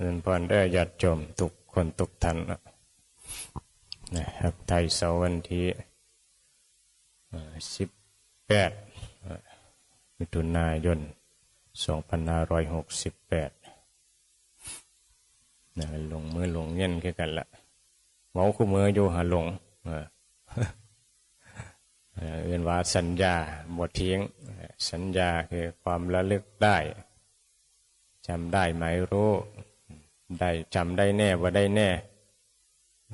เงินพรได้ญาติโยมทุกคนทุกท่านนะครับไทยเสาร์วันที่สิบแปดมิถุนายนสองพันห้าร้อยหกสิบแปดนะลงมือลงเงินคือกันละเมาคู่มืออยู่หาลงเออเอื่นว่าสัญญาบททิ้งสัญญาคือความระลึกได้จำได้ไหมรู้ ได้จำได้แน่ว่าได้แน่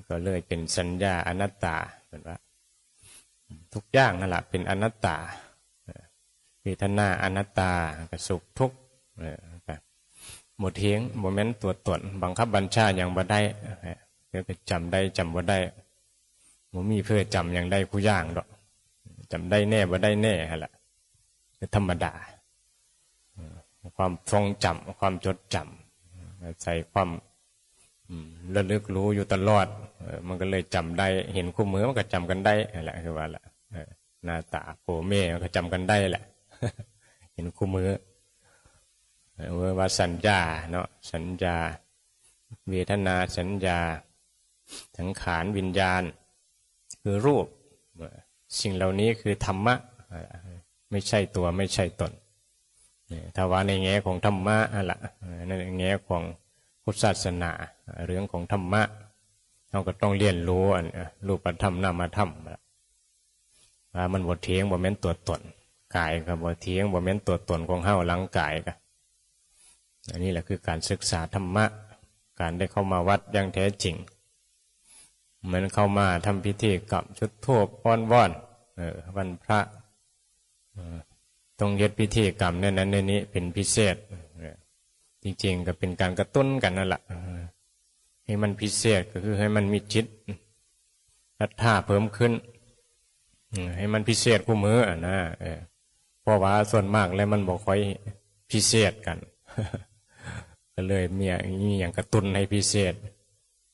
ก็เลยเป็นสัญญาอนัตตาเหมือนว่า ทุกอย่างนั่นแหละเป็นอนัตตาเวทนาอนัตตากสุขทุกข์หมดเทียงโมเมนต์ตัวตนบังคับบัญชาอย่างบ่ได้ก็ไปจำได้จำบ่ได้โมมีเพื่อจำอย่างได้ผู้ย่างดอกจำได้แน่บ่ได้แน่ฮะละธรรมดา ความทรงจำความจดจำ ใส่ความระลึกรู้อยู่ตลอดมันก็เลยจำได้ เห็นคู่มือมันก็จำกันได้แหละคือว่าละหน้าตาโผเม่มันก็จำกันได้แหละ เห็นคู่มือว่าสัญญาเนาะสัญญา เวทนาสัญญาสังขารวิญญาณ คือรูป สิ่งเหล่านี้คือธรรมะ ไม่ใช่ตัวไม่ใช่ตนถ้าว่าในแง่ของธรรมะอะละในแง่ของ พุทธศาสนา เรื่องของธรรมะเราก็ต้องเรียนรู้อันรูปธรรมนามธรรมว่ามันบทเทียงบทเม้นตัวตนกายกับบทเทียงบทเม้นตัวตนของเฮาหลังกายกันอันนี้แหละคือการศึกษาธรรมะ การได้เข้ามาวัดอย่างแท้จริง เหมือนเข้ามาทำพิธีกับชุดทูบป้อนว่อนวันพระต้องเย็ดพิธีกรรมในนั้นในนี้เป็นพิเศษ จริงๆ ก็เป็นการกระตุ้นกันนั่นแหละให้มันพิเศษก็คือให้มันมีจิตรัฐาเพิ่มขึ้นให้มันพิเศษคู่มืออะนะเพราะว่าส่วนมากแล้วมันบอกค่อยพิเศษกันก็เลยมีอย่างกระตุ้นให้พิเศษ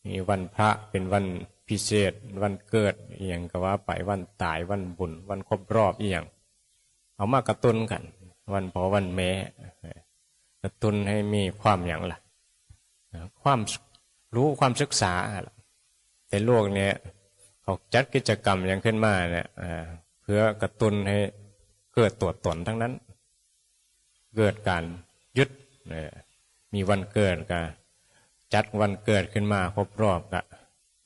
มีวันพระเป็นวันพิเศษ วันเกิดอย่างก็ว่าไปวันตายวันบุญ วันครบรอบอย่างเอามากระตุ้นกัน วันพอวันแม้ กระตุ้นให้มีความอย่างล่ะความรู้ความศึกษาแต่โลกเนี้ยเขาจัดกิจกรรมอย่างขึ้นมาเนี่ยเพื่อกระตุ้นให้เกิดตัวตนทั้งนั้น เกิดการยึดมีวันเกิดกันจัดวันเกิดขึ้นมาครบรอบกัน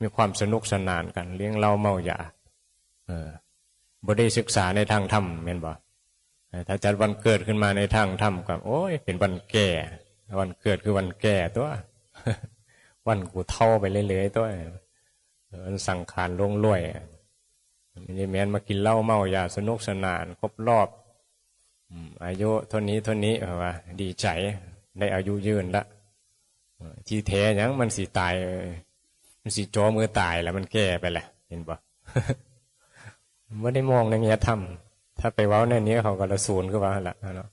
มีความสนุกสนานกัน เลี้ยงเล่าเมายาบได้ศึกษาในทางธรรมเม่นบ่ ถ้าจัดวันเกิดขึ้นมาในทางธรรมกับโอ้ยเป็นวันแก่ วันเกิดคือวันแก่ตัว วันกูเท่าไปเรื่อยๆตัวมันสังขารลงรวยนี่แม้นมากินเหล้าเมายาสนุกสนานครบรอบอายุเท่านี้เท่านี้ว่าดีใจได้อายุยืนละที่แท้ยังมันสีตาย มันสีจอมือตายแล้วมันแก่ไปแหละ เห็นปะไม่ได้มองในแง่ธรรม ถ้าไปเว้าในนี้เขาก็ละศูนย์ก็ว่าละเนาะ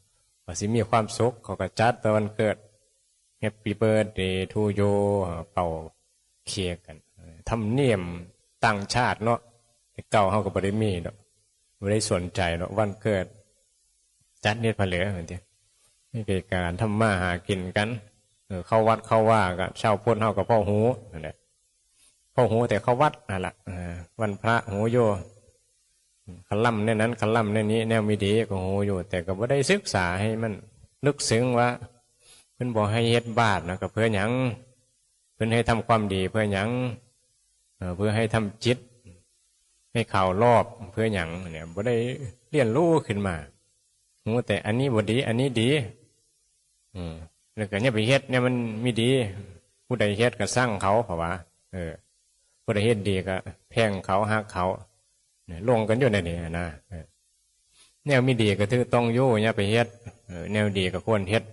ว่าสิมีความสุขเขาก็จัดตะวันเกิดแฮปปี้เบิร์ดเดย์ทูโยเป่าเคียกันทำเนียมต่างชาติเนาะเก่าเขาก็บริมีเนาะไม่ได้สนใจเนาะวันเกิด จัดเนียผเหลือเหมือนที่นี่เป็นการทำมาหากินกันเข้าวัดเข้าว่ากับเช่าพ้นเขากับพ่อหูนั่นพ่อหูแต่เข้าวัดนั่นแหละวันพระหูโย ขล่ำในนั้นขล่ำในนี้แนวมีดีก็โหอยู่ แต่ก็ไม่ได้ศึกษาให้มันลึกซึ้งว่าเพื่นบอกให้เฮ็ดบาทนะก็เพื่อหยังเพื่นให้ทำความดีเพื่อหยังเพื่อให้ทำจิต ให้ข่าวรอบเพื่อหยังเนี่ยบ่ได้เรียนรู้ขึ้นมาหูแต่อันนี้บ่ดี อันนี้ดี อืมแล้วก็เนี่ยไปเฮ็ดเนี่ยมันมีดี ผู้ใดเฮ็ดก็สร้างเขาเพราะว่าเออผู้ใดเฮ็ดดีก็ แพงเขาหักเขา ลงกันอยู่ในนี้นะแนวมีดีก็ถือต้องโย่เนี่ยไปเฮ็ดแนวดีก็ควรเฮ็ด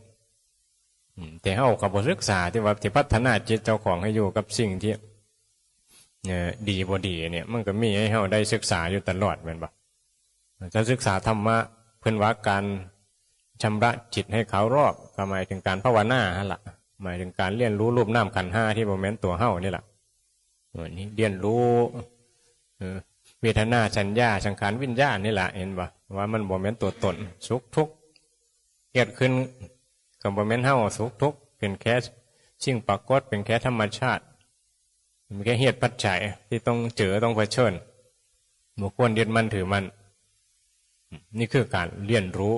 แต่เฮากับบศึกษาที่ว่าที่พัฒนาจิตเจ้าของให้อยู่กับสิ่งที่ดีบ่ดีเนี่ย มันก็มีให้เฮาได้ศึกษาอยู่ตลอดเหมือนบ่จะศึกษาธรรมะเพื่อนว่าการชำระจิตให้เขารอบก็หมายถึงการภาวนาฮะละหมายถึงการเรียนรู้รูปน้ำขันห้าที่โมเมนต์ตัวเฮ้านี่แหละนี่เรียนรู้ เวทนาสัญญาสังขารวิญญาณนี่แหละเห็นปะว่ามันบ่แม่นตัวตนสุขทุกข์เกิดขึ้นกับบ่แม่นเฮาสุขทุกข์เป็นแค่สิ่งปรากฏเป็นแค่ธรรมชาติมันแค่เหตุปัจจัยที่ต้องเจอต้องเผชิญบุคคลยึดมันถือมัน นี่คือการเรียนรู้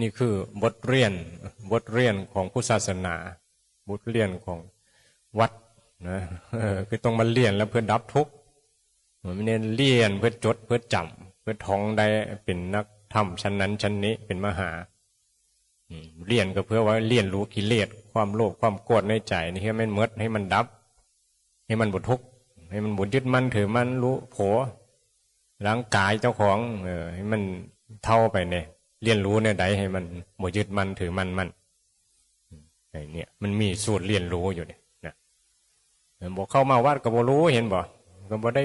นี่คือบทเรียนบทเรียนของผู้ศาสนา บทเรียนของวัดนะคือต้องมาเรียนแล้วเพื่อดับทุกข์ ไม่ได้เรียนเพื่อจดเพื่อจำเพื่อท้องได้เป็นนักธรรมชั้นนั้นชั้นนี้เป็นมหาเรียนก็เพื่อว่าเรียนรู้กิเลสความโลภความโกรธในใจนี่ให้มันเมดให้มันดับ ให้มันบุทุกให้มันบุยึดมั่นถือมั่นรู้โผร่างกายเจ้าของเออให้มันเท่าไปเนี่ยเรียนรู้เนี่ยใดให้มันบุยึดมันถือมันมันไอ้เนี่ยมันมีสูตรเรียนรู้อยู่เนี่ยนะบอกเข้ามาวัดก็บ่รู้เห็นบ่ก็บ่ได้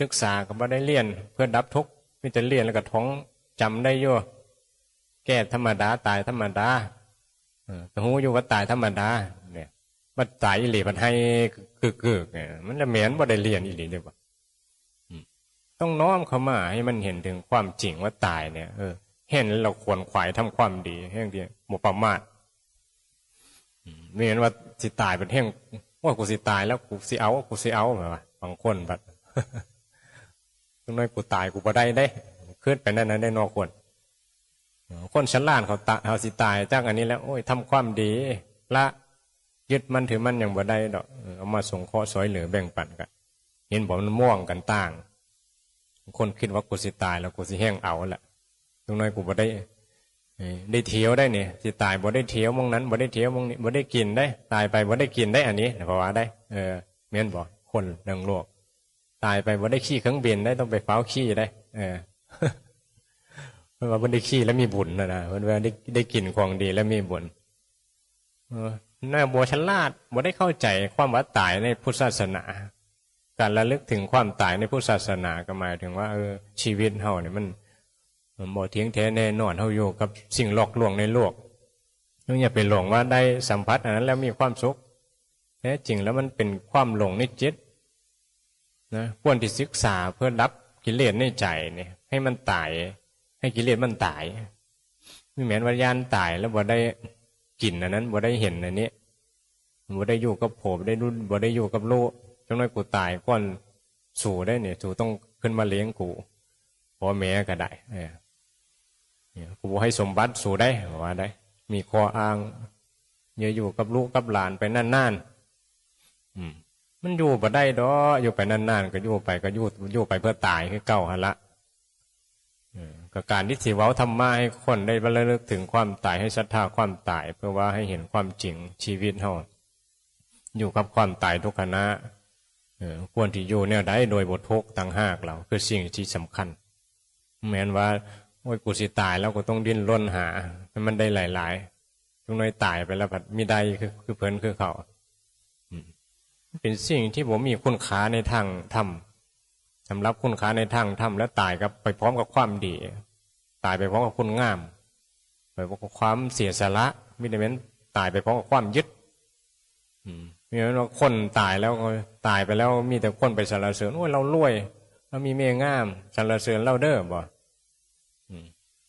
ศึกษาก็บ่ได้เรียน เพื่อดับทุกข์มีแต่เรียนแล้วก็ท้องจำได้ยู่แก้ธรรมดาตายธรรมดาเออหูอยู่ว่าตายธรรมดา เนี่ยมันตายอิหลีมันให้กึกกึกเนี่ยมันจะเหม็นว่าได้เรียนอิหลีเลยว่ะต้องน้อมเข้ามาให้มันเห็นถึงความจริงว่าตายเนี่ยเออเห็นแล้วเราควรขวายทำความดีแห่งเดียวหมประมาทอืมไม่เห็นว่าสิตายเป็นแห่งว่ากูสิตายแล้วกูสิเอากูสิเอาแบบว่าบางคนแบบ ตรงนั้นกูตายกูบ่ได้ได้ขึ้นไปนั่นนั้นได้นอกควรคนชั้นล่านเขาตะเขาสิตายจากอันนี้แล้ว โอ้ยทำความดีละยึดมันถือมันอย่างบ่ได้ดอกเอามาส่งข้อสอยเหลือแบ่งปันกันเห็นบอกมันม่วงกันต่าง คนคิดว่ากูสิตายแล้วกูสิแห้งเอาละตรงนั้นกูบ่ได้ได้เที่ยวได้เนี่ยสิตายบ่ได้เที่ยวมองนั้นบ่ได้เที่ยวมองนี้บ่ได้กินได้ ตายไปบ่ได้กินได้อันนี้เพราะว่าได้ เออเมียนบอกคนดังโลก ตายไปบ่ได้ขี่เครื่องบินได้ต้องไปเฝ้าขี่ได้ เออเพราะว่าเพิ่นได้ขี้แล้วมีบุญนะนะเพิ่นว่าได้ได้กินของดีแล้วมีบุญเออน่าบัวฉลาดบัได้เข้าใจความว่าตายในพุทธศาสนา การระลึกถึงความตายในพุทธศาสนาก็หมายถึงว่าเออชีวิตเฮาเนี่ยมันมันบ่เที่ยงแท้แน่นอนเฮาอยู่กับสิ่งหลอกลวงในโลกต้องอย่าไปหลงว่าได้สัมผัสอันนั้นแล้วมีความสุขแท้จริงแล้วมันเป็นความหลงในจิต นะควรที่ศึกษาเพื่อรับกิเลสในใจเนี่ย ให้มันตาย ให้กิเลสมันตายไม่เหมือนวิญญาณตายแล้วบ่ได้กลิ่นอันนั้นบ่ได้เห็นอันนี้บ่ได้อยู่กับผมได้รุ่นบ่ได้อยู่กับโลกจังน้อยกูตายก่อนสู่ได้เนี่ยสู่ต้องขึ้นมาเลี้ยงกูพ่อแม่ก็ได้เนี่ยกูให้สมบัติสู่ได้ว่าได้ มีข้ออ้างอย่าอยู่กับลูกกับหลานไปนานๆอืม มันอยู่บ่ได้ดออยู่ไปนานๆก็อยู่ไปก็อยู่อยู่ไปเพื่อตายคือเก่าหันละก็การที่สิเว้าธรรมะให้คนได้บรรลึกถึงความตายให้ศรัทธาความตาย เพื่อว่าให้เห็นความจริงชีวิตเฮาอยู่กับความตายทุกขณะควรที่อยู่เนี่ยได้โดยบททุกต่างหากเราคือสิ่งที่สำคัญแม้นว่าโอ้ยกูสิตายแล้วก็ต้องดิ้นรนหาให้มันได้หลายๆทุกน้อยตายไปแล้วผัดมีได้คือคือเพิ่นคือเขา เป็นสิ่งที่ผมมีคุณค่าในทางธรรมสำหรับคุณค่าในทางธรรมและตายกับไปพร้อมกับความดี ตายไปพร้อมกับคุณงาม ไปพร้อมกับความเสียสละมิได้เม้นตายไปพร้อมกับความยึดอืมมีเห็นว่าคนตายแล้วตายไปแล้วมีแต่คนไปสรรเสริญโอ้ยเรารวยเรามีเมียงามสรรเสริญเราเด้อบ่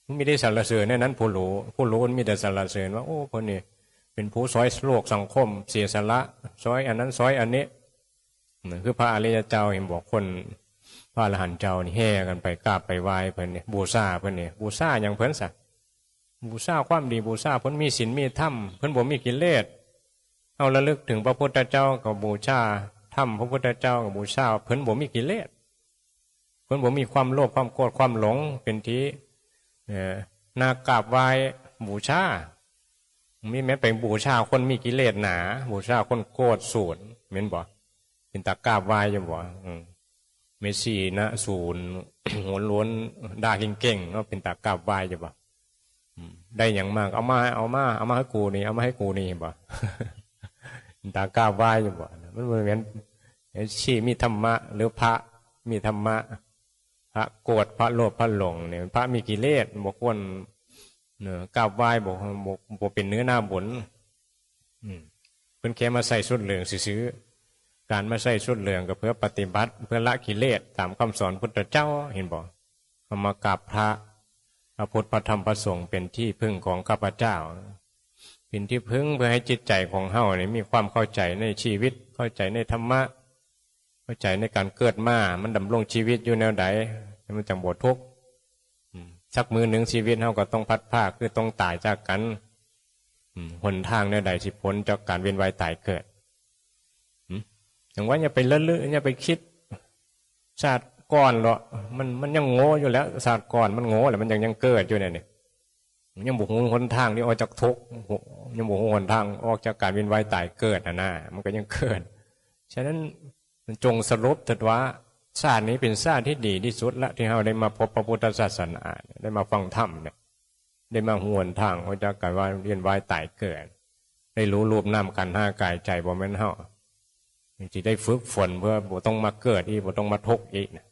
มันไม่ได้สรรเสริญในนั้นผู้รู้ผู้รู้มันมีแต่สรรเสริญว่าโอ้คนนี้ เป็นผู้ซอยโลกสังคม เสียสละซอยอันนั้นซอยอันนี้นั่นคือพระอริยเจ้าเห็นบอกคนพระอรหันต์เจ้านี่แห่กันไปกราบไปไหว้เพิ่นเนี่ยบูชาเพิ่นเนี่ยบูชาอย่างเพิ่นสักบูชาความดีบูชาเพิ่นมีศีลมีธรรมเพิ่นบ่มีกิเลสเอาระลึกถึงพระพุทธเจ้ากับบูชาธรรมพระพุทธเจ้ากับบูชาเพิ่นบ่มีกิเลสเพิ่นบ่มีความโลภความโกรธความหลงเป็นที่เอ่อนากราบไหว้บูชา มีแม้ไปบูชาคนมีกิเลสหนา บูชาคนโกรธสูญเหม็นบ่เป็นตากาบว้อยู่บ่เมสซี่นะศูนย์หัวล้วนด่าเก่งๆก็เป็นตากราบไหว้จะบ่ได้อย่างมาก เอามา เอามา เอามาให้กูนี่ เอามาให้กูนี่บ่เป็นตากราบไหว้จะบ่มันเหมือนชีมีธรรมะ หรือพระมีธรรมะ พระโกรธพระโลภพระหลงเนี่ยพระมีกิเลสบอกควร เนื้อกราบไหว้บอกบอกบอกเป็นเนื้อหน้าบุญอืมเพิ่นแค่มาใส่ชุดเหลืองซื้อการมาใส่ชุดเหลืองก็เพื่อปฏิบัติ เพื่อละกิเลสตามคำสอนพุทธเจ้าเห็นบอกมากราบพระพระพุทธพระธรรมพระสงฆ์เป็นที่พึ่งของข้าพเจ้า เป็นที่พึ่งเพื่อให้จิตใจของเฮาเนี่ยมีความเข้าใจในชีวิต เข้าใจในธรรมะ เข้าใจในการเกิดมา มันดำรงชีวิตอยู่แนวใดมันจังบททุกข์ อืมสักมือหนึ่งชีวิตเฮาก็ต้องพัดภาคคือต้องตายจากกันหนทางแนวใดสิพ้นจากการเวียนว่ายตายเกิดอย่างว่าอย่าไปเลอะๆอย่าไปคิดชาติก่อนหรอมันมันยังโง่อยู่แล้วชาติก่อนมันโง่แหละมันยังยังเกิดอยู่เนี่ยนี่ยังบุกหนทางที่ออกจากทุกยังบุกหนทางออกจากการเวียนว่ายตายเกิดนะนะมันก็ยังเกิดฉะนั้นมันจงสรุปเถิดว่า ชาตินี้เป็นชาติที่ดีที่สุดละที่เราได้มาพบพระพุทธศาสนาได้มาฟังธรรมเนี่ยได้มาหวนทางออกจากการว่าเวียนว่ายตายเกิดได้รู้รูปนามกันห้ากายใจบ่แม่นเฮาที่ได้ฝึกฝนเพื่อบ่ต้องมาเกิดอีกบ่ต้องมาทุกข์อีกนะ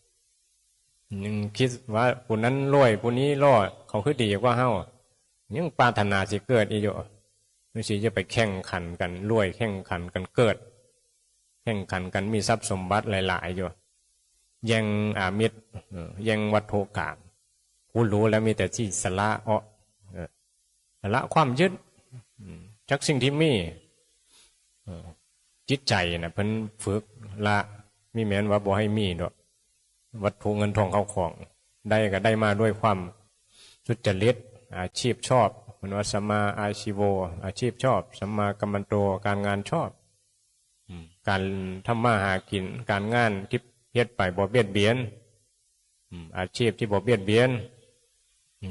ยังคิดว่าผู้นั้นรวยผู้นี้รอดเขาคือดีกว่าเฮายังปรารถนาสิเกิดอีกอยู่ไม่ใช่จะไปแข่งขันกันรวยแข่งขันกันเกิด แข่งขันกันมีทรัพย์สมบัติหลาย ๆ อยู่ ยังอามิตรยังวัตถุกรรมผู้รู้แล้วมีแต่ที่สละเออเออสละความยึดจากสิ่งที่มีจิตใจนะเพิ่นฝึกละมีแม้นว่าบ่ให้มีดอกวัตถุเงินทองเข้าของ ได้ก็ได้มาด้วยความสุจริตอาชีพชอบมันว่าสัมมาอาชีโว อาชีพชอบสัมมากัมมันโตการงานชอบ การทำมาหากิน การงานที่ เฮ็ดไปบ่เบียดเบียนอาชีพที่บ่เบียดเบียน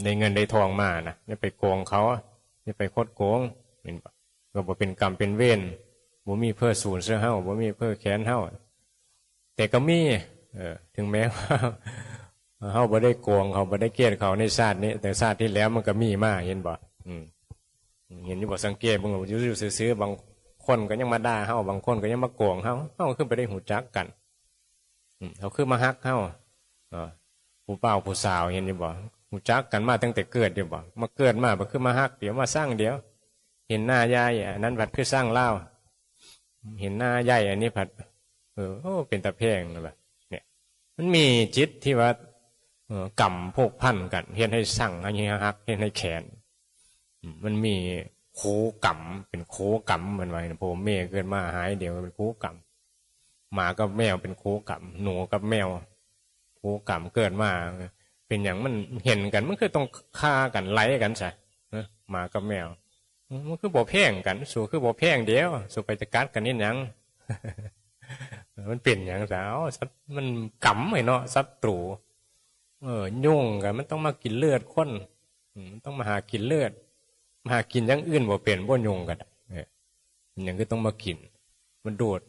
ได้เงินได้ทองมานะอย่าไปโกงเขาอย่าไปคดโกงเป็นก็บ่เป็นกรรมเป็นเวรบ่มีเพื่อสูญเสียเฮาบ่มีเพื่อแค้นเฮาแต่ก็มี เออ ถึงแม้ว่าเฮาบ่ได้โกงเขาบ่ได้เกลียดเขาในชาตินี้ แต่ชาติที่แล้วมันก็มีมาเห็นบ่อืมเห็นอยู่บ่สังเกตบ่อยู่ๆซื่อๆบางคนก็ยังมาด่าเฮาบางคนก็ยังมาโกงเฮาเฮาคือไปได้หูจักกัน เขาคือมาฮักเฮาผู้เป่าผู้สาวเห็นอยู่บ่หูจักกันมาตั้งแต่เกิดอยู่บ่มาเกิดมาบ่คือมาฮักเดี๋ยวมาสร้างเดี๋ยว เห็นหน้ายายอันนั้นผัดคือสร้างเล่าเห็นหน้ายายอันนี้ผัด เออโอ้เป็นตะเพงนะแบบเนี่ย มันมีจิตที่ว่าเอกรรมพวกพันกันเห็นให้สั่งให้ฮักเห็นให้แขนมันมีโคกรรมเป็นโคกรรมมือนไว้นะผมเมฆเกิดมาหายเดียวเป็นโคกรรม หมากับแมวเป็นโคกรรมหนูกับแมวโคกรรมเกิดมาเป็นอย่างมันเห็นกันมันคือต้องฆ่ากันไล่กันใช่หมากับแมวมันคือบ่แพงกันสู่คือบ่แพงเดียวสู่ไปจะกัดกันนิดยังมันเป็นอย่างสาวมันกรรมไอ้เนาะศัตรูเออยุ่งกันมันต้องมากินเลือดคนมันต้องมาหากินเลือด มาหากินอย่างอื่นบ่เป็นบ่ยุ่งกันเอออย่างก็ต้องมากิน มันโดด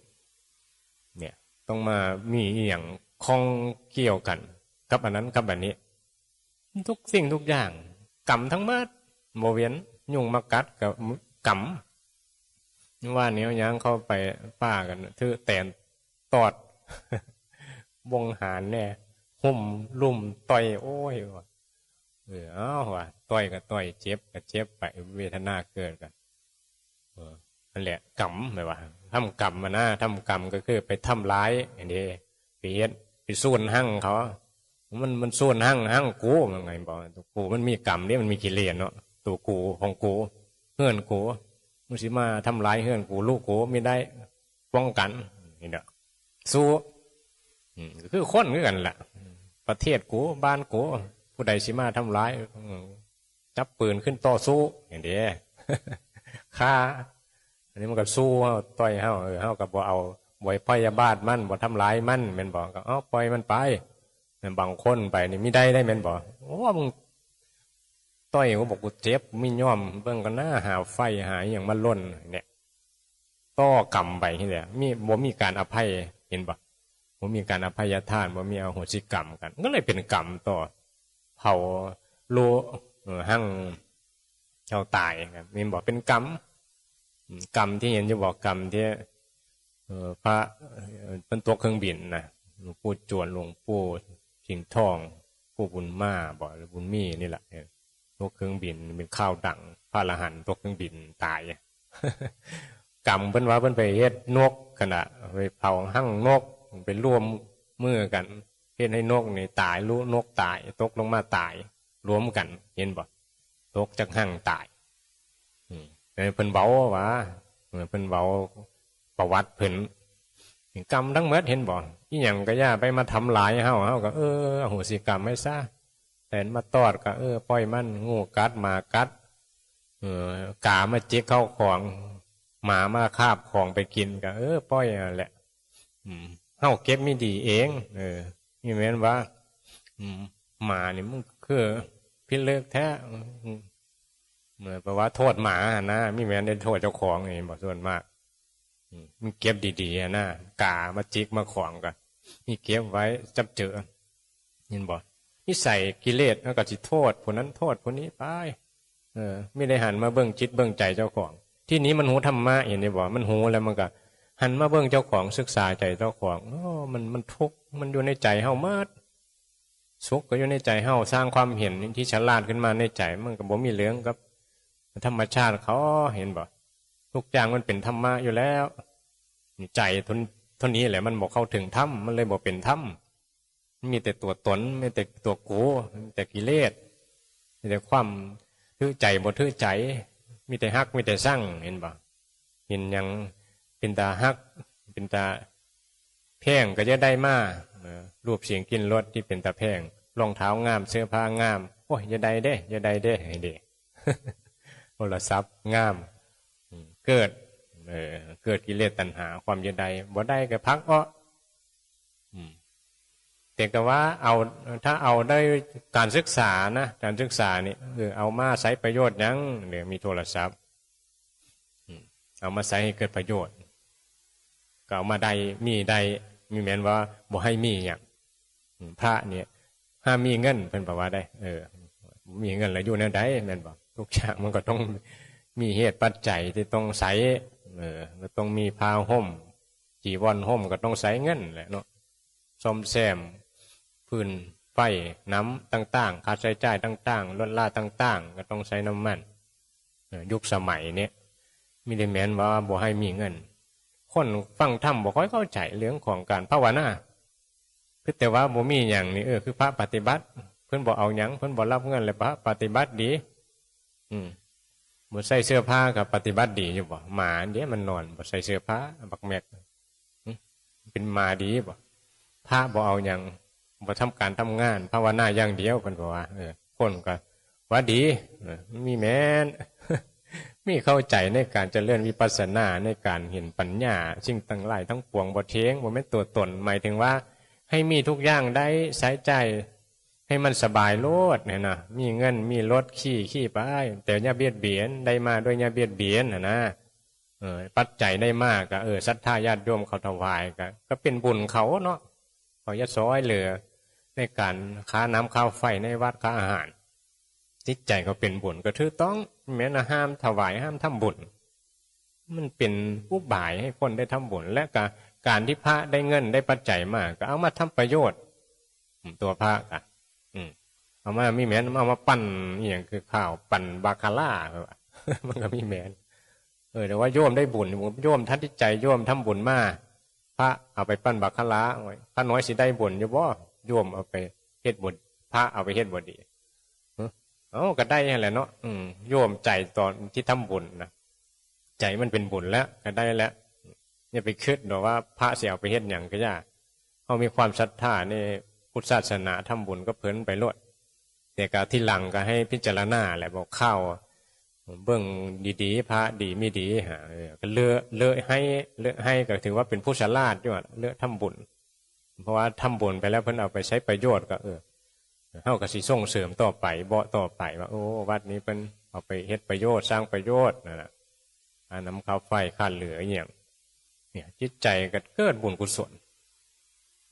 ต้องมามีอย่างคล้องเกี่ยวกัน กับอันนั้นกับแบบนี้ ทุกสิ่งทุกอย่างกรรมทั้งหมดโมเวียนยุ่งมากัดกับกรรมว่าเนี้ยยังเข้าไปป้ากันถือแตนตอดวงหารเนี่ยหุ่มลุ่มต่อยโอ้ยว่ะเอออ้าวว่ะต่อยกับต่อยเจ็บกับเจ็บไปเวทนาเกิดกันเออนั่นแหละกรรมไม่ว่า ทำกรรมมานะทำกรรมก็คือไปทำร้ายอันนี้ไปเฮ็ดไปส่วนหั่งเขา มันมันส่วนหั่งหั่งกูมันไงบอกตัวกูมันมีกรรมนี่มันมีกิเลสเนาะตัวกูของกูเฮือนกูมันสิมาทำร้ายเฮือนกูลูกกูไม่ได้ป้องกันนี่เด้อสู้คือคนคือกันแหละประเทศกูบ้านกูผู้ใดสิมาทำร้ายจับปืนขึ้นต่อสู้อย่างเดียฆ่า อันนี้มันก็สู้เฮาต่อยเฮาเออเฮากับบ่เอาบ่อยพยาบาทมันบ่ทำร้ายมันแม่นบอกก็เอาปล่อยมันไปบางคนไปนี่ไม่ได้ได้แม่นบอกโอ้มึงต่อยก็บอกกูเจ็บมีย่อมเบิ่งกันหน้าหาไฟหาอย่างมันล่นเนี่ยต่อกรรมไปที่เนี่ยมีบ่มีการอภัยเห็นปะบ่มีการอภัยทานบ่มีอโหสิกรรมกัน ก็เลยเป็นกรรมต่อเผาโลหั่งเจ้าตายครับมีบอกเป็นกรรม กรรมที่เห็นจะบอกกรรมที่พระเป็นตัวเครื่องบินนะหลวงปู่จวนหลวงปู่ชิงทองปู่บุญมาบอกบุญมีนี่แหละตัวเครื่องบินเป็นข้าวดังพระละหันตัวเครื่องบินตายกรรมเพิ่นว่าเพิ่นไปเฮ็ดนกขณะไปเผาหั่งนกไปร่วมมือกันเฮ็ดให้นกนี่ตายรู้นกตาย ตกลงมาตายรวมกัน เห็นบ่ตกจากหั่งตาย เพิ่นเบาวะเออเพิ่นเบาประวัติเพิ่นกรรมทั้งหมดเห็นบ่อีหยังก็ย่าไปมาทำหลายเฮาเฮาก็เออโหสิกรรมให้ซะแต่มาตอดก็เออปล่อยมันงูกัดหมากัด เออกามาจิกเข้าของหมามาคาบของไปกินก็เออปล่อยแหละ อืมเฮาเก็บไม่ดีเอง เออนี่แม่นว่า อืมหมานี่มันคือพิเลิกแท้ เหมือนแปลว่าโทษหมาอะนะมีแม่นได้โทษเจ้าของนี่บอกส่วนมากมันเก็บดีๆนะกามาจิกมาของกันนี่เก็บไว้จับเจอยินบอกนี่ใส่กิเลสแล้วก็จิโทษคนนั้นโทษคนนี้ไปเออ ไม่ได้หันมาเบื้องจิตเบื้องใจเจ้าของ ที่นี้มันหูธรรมะเห็นไหมบอกมันหูแล้วมันก็หันมาเบื้องเจ้าของศึกษาใจเจ้าของอ๋อมันมันทุกข์มันอยู่ในใจเฮาเมื่สุขก็อยู่ในใจเฮาสร้างความเห็นที่ฉลาดขึ้นมาในใจมันก็บ่มีเรื่องกับ ธรรมชาติเขาเห็นบ่ทุกอย่างมันเป็นธรรมะอยู่แล้วใจทนทนนี้แหละมันบอกเข้าถึงธรรมมันเลยบอกเป็นธรรมมีแต่ตัวตนมีแต่ตัวกูมีแต่กิเลสมีแต่ความทื่อใจบ่ทื่อใจ มีแต่ฮักมีแต่สร้างเห็นบ่เห็นยังเป็นตาฮัก เป็นตาแพงก็จะได้มารูปเสียงกินรสที่เป็นตาแพงรองเท้างามเสื้อผ้างาม โอ้ยจะได้เด้จะได้เด้เด้ โทรศัพท์งามเกิดเออเกิดกิเลสตัณหา ความจะได้บ่ได้ก็พักอ้ออืมแต่ก็ว่าเอาถ้าเอาได้การศึกษานะการศึกษานี่เออเอามาใช้ประโยชน์ยังเนี่ยมีโทรศัพท์เอามาใช้ให้เกิดประโยชน์ ก็เอามาได้มีได้มีแม้นว่าบ่ให้มีอย่างพระเนี่ยห้ามมีเงินเป็นบอกว่าได้ เออ มีเงินแล้วอยู่ในใดแม่นบอก ทุกอย่างมันก็ต้องมีเหตุปัจจัยที่ต้องใส่เออก็ต้องมีพาห่มจีวรห่มก็ต้องใส่เงินแหละเนาะซ่อมแซมพื้นไฟน้ำต่างๆค่าใช้จ่ายต่างๆลดล่าต่าง ๆ ก็ต้องใช้น้ำมันอยุคสมัยเนี้ยมีได้แม้นว่าบ่ให้มีเงิน คนฟังธรรมบ่ค่อยเข้าใจเรื่องของการภาวนาคือแต่ว่าบ่มีอย่างนี้เออคือพระปฏิบัติ เพื่อนบอกเอาหยังเพื่อนบอกรับเงินเลยพระปฏิบัติดี อืมบ่ใส่เสื้อผ้ากับปฏิบัติดีอยู่บ่หมาเดี๋ยวมันนอนบ่ใส่เสื้อผ้าบักแมกเป็นหมาดีบ่พระบ่เอาหยังบ่ทำการทำงานภาวนาอย่างเดียวเพิ่นบอกว่าเออคนก็ว่าดีมีแม้นมีเข้าใจในการเจริญวิปัสสนาในการเห็นปัญญาสิ่งต่างหลายทั้งปวงบ่เทงบ่แม่นตัวตนหมายถึงว่า ให้มีทุกอย่างได้ใช้ใจ ให้มันสบายโลดเนี่ยนะมีเงินมีรถขี่ขี่ไปแต่อย่าเบียดเบียนได้มาด้วยอย่าเบียดเบียนนะนะเออปัจจัยได้มากก็เออศรัทธาญาติโยมเขาถวายก็ก็เป็นบุญเขาเนาะเขาจะซอยเหลือ ในการค้าน้ำข้าวไฟในวัดค้าอาหารจิตใจเขาเป็นบุญก็ถือต้องแม้นะห้ามถวายห้ามทำบุญ มันเป็นผู้บ่ายให้คนได้ทำบุญและการการที่พระได้เงินได้ปัจจัยมาก ก็เอามาทำประโยชน์ ตัวพระกะอืม เอามามีแมนเอามาปั่นอย่างคือข้าวปั่นบาคาร่ามันก็มีแมนเออแต่ว่าโยมได้บุญโยมทัดที่ใจโยมทำบุญมาพระเอาไปปั้นบาคาร่าไว้พระน้อยสิได้บุญอยู่บ่โยมเอาไปเฮ็ดบุญพระเอาไปเฮ็ดบุญดีเอ้อเอาก็ได้แหละเนาะอืมโยมใจตอนที่ทำบุญนะใจมันเป็นบุญแล้วก็ได้แล้วอย่าไปคิดหรอกว่าพระเสียเอาไปเฮ็ดอย่างก็ยากเขามีความศรัทธาในพุทธศาสนาทำบุญก็เพลินไปรวด แต่กาที่หลังก็ให้พิจารณาแหละบอกเข้าเบื้องดีๆ พระดีไม่ดีฮะเออก็เลือเลือให้เลือให้ก็ถือว่าเป็นผู้ฉลาดด้วยเลือทำบุญ เพราะว่าทำบุญไปแล้วเพิ่นเอาไปใช้ประโยชน์ก็เออเท่ากับสีส่งเสริมต่อไปเบาต่อไปว่าโอ้วัดนี้เป็นเอาไปเฮ็ดประโยชน์สร้างประโยชน์นั่นแหละอาน้ำข้าวไฟข้าเหลืออย่างเนี่ยจิตใจก็เกิดบุญกุศล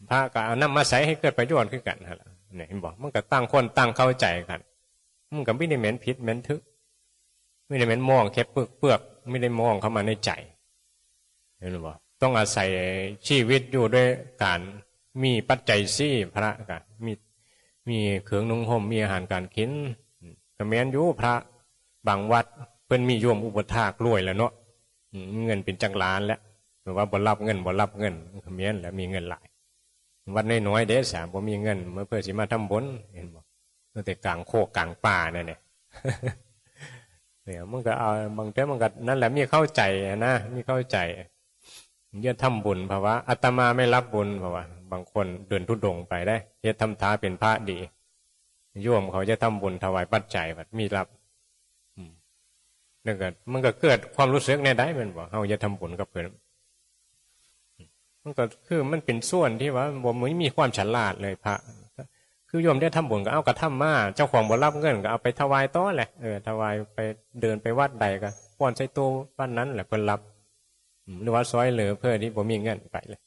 พระก็เอาน้ำมาใช้ให้เกิดประโยชน์ขึ้นกันฮะล่ะ เนี่ยเห็นบอกมันก็ตั้งคนตั้งเข้าใจกันมันก็ไม่ได้เหม็นพิษเหม็นทึก ไม่ได้เหม็นมองแค่เปลือกเปลือกไม่ได้มองเข้ามาในใจเห็นบอกต้องอาศัยชีวิตอยู่ด้วยการมีปัจจัยซี่พระกันมีมีเครื่องนุ่งห่มมีอาหารการกินก็แม้นอยู่พระบางวัดเพิ่นมีโยมอุปถากรวยแล้วเนาะเงินเป็นจังล้านแล้วหรือว่าบ่รับเงินบ่รับเงินก็แม้นแล้วมีเงินหลาย วัดน้อยๆเด้สามบ่มีเงินเมื่อเพื่อสิมาทำบุญเห็นบ่ตั้งแต่กลางโคกกลางป่าเนี่ยเนี่ยเอเนี่ยมันก็เอาบางทีมันก็นั่นแหละมีเข้าใจนะมีเข้าใจเยอะทำบุญเพราะว่าอาตมาไม่รับบุญเพราะว่าบางคนเดินทุดงไปได้เฮ็ดทำท้าเป็นพระดีโยมเขาจะทำบุญถวายปัจจัยแบบมีรับนั่นก็มันก็เกิดความรู้สึกในได้เป็นบอกเขาจะทำบุญกับเพื่อน มันก็คือมันเป็นส่วนที่ว่าบ่ม่มีความฉลาดเลยพระ คือโยมได้ทำบุญก็เอากระทำมาเจ้าของบ่รับเงินก็เอาไปถวายต้อแหละเออถวายไปเดินไปวัดใดก็ป้อนใส่ตู้บ้านนั้นแหละเพิ่นรับหรือว่าซอยเหลือเพื่อที่บ่มีเงินไปเลย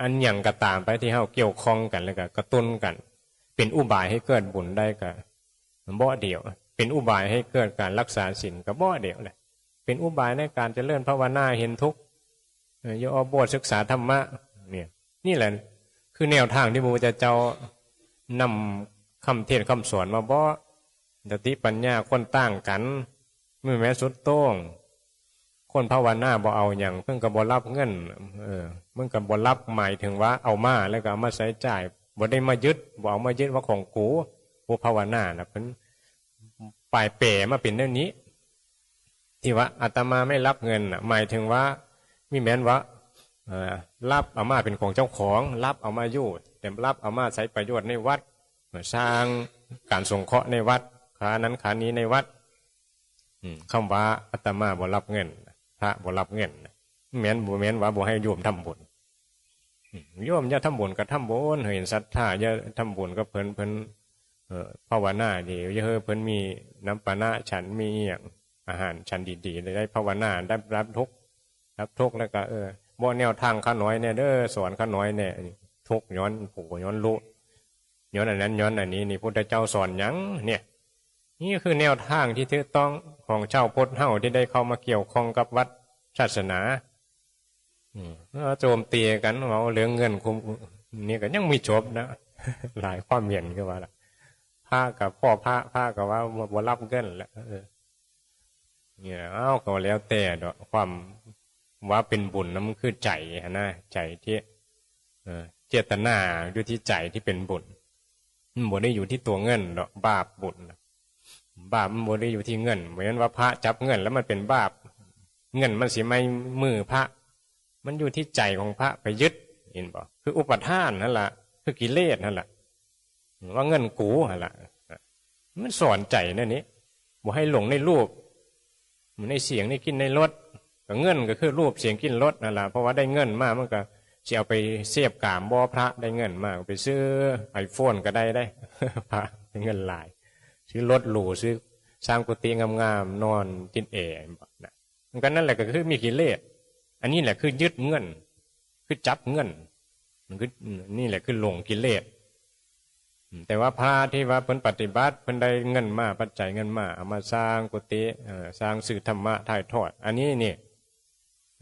อันอย่างก็ตามไปที่เฮาเกี่ยวข้องกันแล้วก็กระตุ้นกัน เป็นอุบายให้เกิดบุญได้ก็บ่เดียว เป็นอุบายให้เกิดการรักษาศีลก็บ่เดียวแหละเป็นอุบายในการเจริญภาวนาเห็นทุกข์ โยอบทศึกษาธรรมะ เนี่ย นี่แหละ คือแนวทางที่พระพุทธเจ้านำคำเทศคำสอนมาบ่สติปัญญาคนต่างกันมือแม้สุดโต้ง คนภาวนาบ่เอาอย่างเพิ่งกับบรับเงินเออเพิ่งกับบรับหมายถึงว่าเอามาแล้วก็เอามาใช้จ่ายบ่ได้มายึดบ่เอามายึดว่าของกูผู้ภาวนานะเพิ่นปลายเป๋มาเป็นเรื่องนี้ ที่ว่าอาตมาไม่รับเงินหมายถึงว่า มีแม้นว่ารับเอามาเป็นของเจ้าของ รับเอามาอยู่แต่รับเอามาใช้ประโยชน์ในวัดสร้างการสงเคราะห์ในวัดขานั้นขานี้ในวัดคำว่าอาตมาบ่รับเงิน พระบ่รับเงินเหมือนบ่เหมือนว่าบ่ให้โยมทำบุญโยมอย่าทำบุญก็ทำบุญเห็นศรัทธาอย่าทำบุญก็เพิ่นเพิ่นภาวนาดีเยอะเพิ่นมีน้ำปานะฉันมีอย่างอาหารฉันดีๆได้ภาวนาได้รับทุก รับทุกแล้วก็เออบ่แนวทางข้าน้อยเนี่ยเด้อสอนข้าน้อยเนี่ยทุกย้อนผูย้อนลุย้อนอันนั้นย้อนอันนี้นี่พุทธเจ้าสอนยังเนี่ย นี่คือแนวทางที่ถูกต้องของเจ้าพุทธเฮาที่ได้เข้ามาเกี่ยวข้องกับวัดศาสนาโจมตีกันเอาเรื่องเงินคุมนี่ก็ยังไมีจบนะหลายความเห็นก็ว่าละพระกับพ่อพระพระกับว่าบ่รับเงินแล้วเนี่ยเอ้าก็แล้วแต่ดอกความ ว่าเป็นบุญนั้นมันคือใจนะใจที่เจตนาอยู่ที่ใจที่เป็นบุญมันบ่ได้อยู่ที่ตัวเงินดอกบาปบุญบาปมันบ่ได้อยู่ที่เงินเหมือนว่าพระจับเงินแล้วมันเป็นบาป เงินมันเสียไม่มือพระ มันอยู่ที่ใจของพระไปยึดเห็นบ่คืออุปทานนั่นแหละคือกิเลสนั่นแหละว่าเงินกูนั่นแหละมันสอนใจนั่นนี้บ่ให้หลงในรูปในเสียงในกินในรส เงินก็คือรูปเสียงกินรถนั่นแหละเพราะว่าได้เงินมากมันก็จะเอาไปเสียบกามบ่อพระได้เงินมากไปซื้อไอโฟนก็ได้ได้พระได้เงินหลาย ซื้อรถหรูซื้อสร้างกุฏิงามๆนอนจินเอ๋นะมันก็นั่นแหละก็คือมีกิเลสอันนี้แหละคือยึดเงิน คือจับเงิน มันคือนี่แหละคือหลงกิเลสแต่ว่าพระที่ว่าเพิ่นปฏิบัติเพิ่นได้เงินมาปัจจัยเงินมาเอามาสร้างกุฏิสร้างสื่อธรรมะถ่ายทอด อันนี้นี่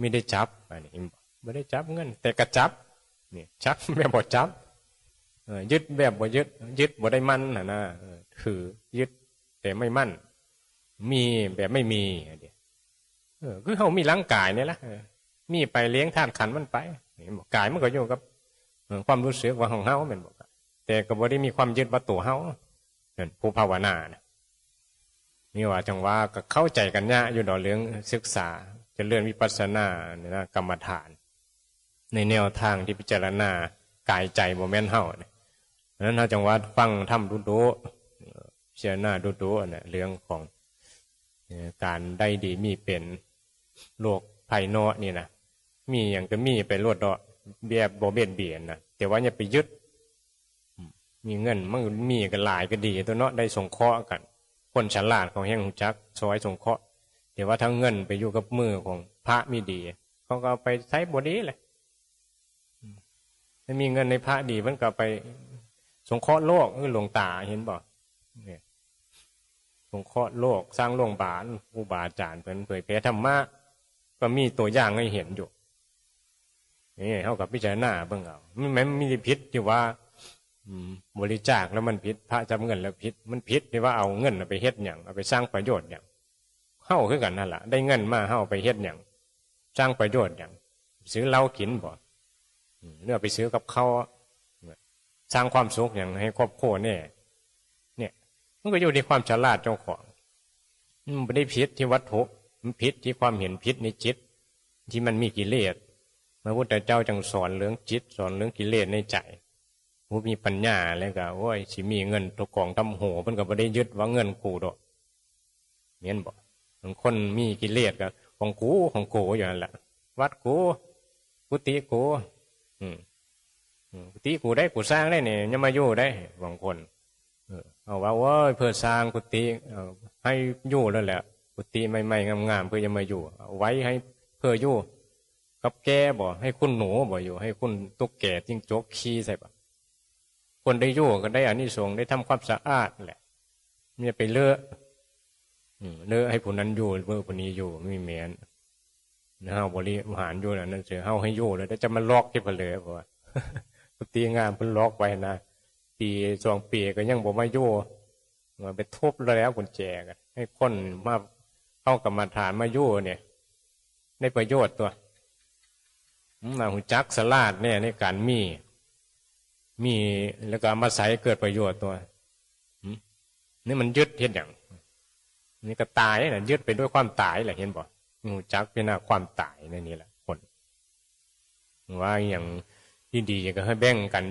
ไม่ได้จับอันนี้ไม่ได้จับเงิน แต่กระจับนี่จับแบบบ่จับยึดแบบบ่ยึด ยึดบ่ได้มั่นนะนะถือยึดแต่ไม่มั่น มีแบบไม่มีเดียเออคือเขามีร่างกายเนี่แหละมีไปเลี้ยงท่านขันมันไปกายมันก็อยู่กับความรู้สึกว่าของเฮาเป็นบอกแต่ก็บ่ได้มีความยึดว่าตัวเฮาผู้ภาวนานะนี่ว่าจังว่าก็เข้าใจกันยะอยู่ดอกเรื่องศึกษา จะเลื่อนวิปัสสนาเนี่ยนะกรรมฐาน ในแนวทางที่พิจารณากายใจโมเมนต์เฮาเนี่ยนั้นเราจังหว่าฟังทำดูดูพิจารณาดูดูเนี่ยเรื่องของการได้ดีมีเป็นโลกภายนอกนี่นะมีอย่างก็มีไปรวดดอเบียบโบเบียนเบียนนะแต่ว่าอย่าไปยึด มีเงินมันมีกันหลายก็ดี ตัวเนาะได้สงเคราะห์กัน คนฉลาดของแห่งหุจักซอยสงเคราะห์ เดี๋ยวว่าทั้งเงินไปอยู่กับมือของพระมีดีเขาก็ไปใช้บดีเลยถ้ามีเงินในพระดีมันก็ไปสงเคราะห์โลกคือหลวงตาเห็นบอกเนี่ยสงเคราะห์โลกสร้างโรงบาลผู้บาอาจารย์เพิ่นเผยแผ่ธรรมะก็มีตัวอย่างให้เห็นอยู่นี่เขากับพิจารณาเบิ่งเอาไม่ไม่มีพิษที่ว่าบริจาคแล้วมันผิดพระจำเงินแล้วผิดมันผิดที่ว่าเอาเงินไปเฮ็ดอย่างเอาไปสร้างประโยชน์อย่าง เข้าคือกันนั่นแหละได้เงินมาเข้าไปเฮ็ดอย่างสร้างประโยชน์อย่างซื้อเหล้ากินบ่เนื้อไปซื้อกับเขาสร้างความสุขอย่างให้ครอบครัวเนี่ยเนี่ย มันก็อยู่ในความฉลาดเจ้าของมันไม่ได้ผิดที่วัตถุมันผิดที่ความเห็นผิดในจิต ที่มันมีกิเลสพระพุทธเจ้าจังสอนเรื่องจิต สอนเรื่องกิเลสในใจผู้มีปัญญาแล้วก็โอ้ยสิมีเงินตกกองทำโหมันก็ไม่ได้ยึดว่าเงินกูดอกเมียนบอก คนมีกิเลสก็ของกูของกูอย่างนั้นแหละวัดกูกุฏิกูอืมกุฏิกูได้กูสร้างได้เนี่ยยังมาอยู่ได้บางคนเอาว่าโอ้ยเพื่อสร้างกุฏิให้อยู่แล้วแหละกุฏิใหม่ๆงามๆเพื่อจะมาอยู่เอาไว้ให้เพื่ออยู่กับแกบ่ให้คุณหนูบ่อยู่ ให้คุณตุ๊กแกจิ้งจกขี้ใส่บ่คนได้อยู่ก็ได้อานิสงส์ได้ทำความสะอาดแหละไม่ไปเลอะอืม เลอะให้ผู้นั้นอยู่เพื่อผู้นี้อยู่ไม่มีแมนนะฮะบริหารอยู่น่ะนั่นเสียเฮาให้อยู่เลยแต่จะมาล็อกที่เพลยเพราะว่ากุฏิงามเพิ่นล็อกไว้นะปีสองปีก็ยังบ่มาอยู่มาไปทุบแล้วกุญแจกันให้คนมาเข้ากับมาฐานมาอยู่เนี่ยได้ประโยชน์ตัวมาหุจักสลาดเนี่ยในการมี มีแล้วก็มาใส่เกิดประโยชน์ตัวนี่มันยึดเห็นอย่าง นี่ก็ตายนะยึดไปด้วยความตายแหละเห็นบ่หูจักเป็นหน้าความตายในนี่แหละคนว่าอย่างที่ดีก็ให้แบ่งกัน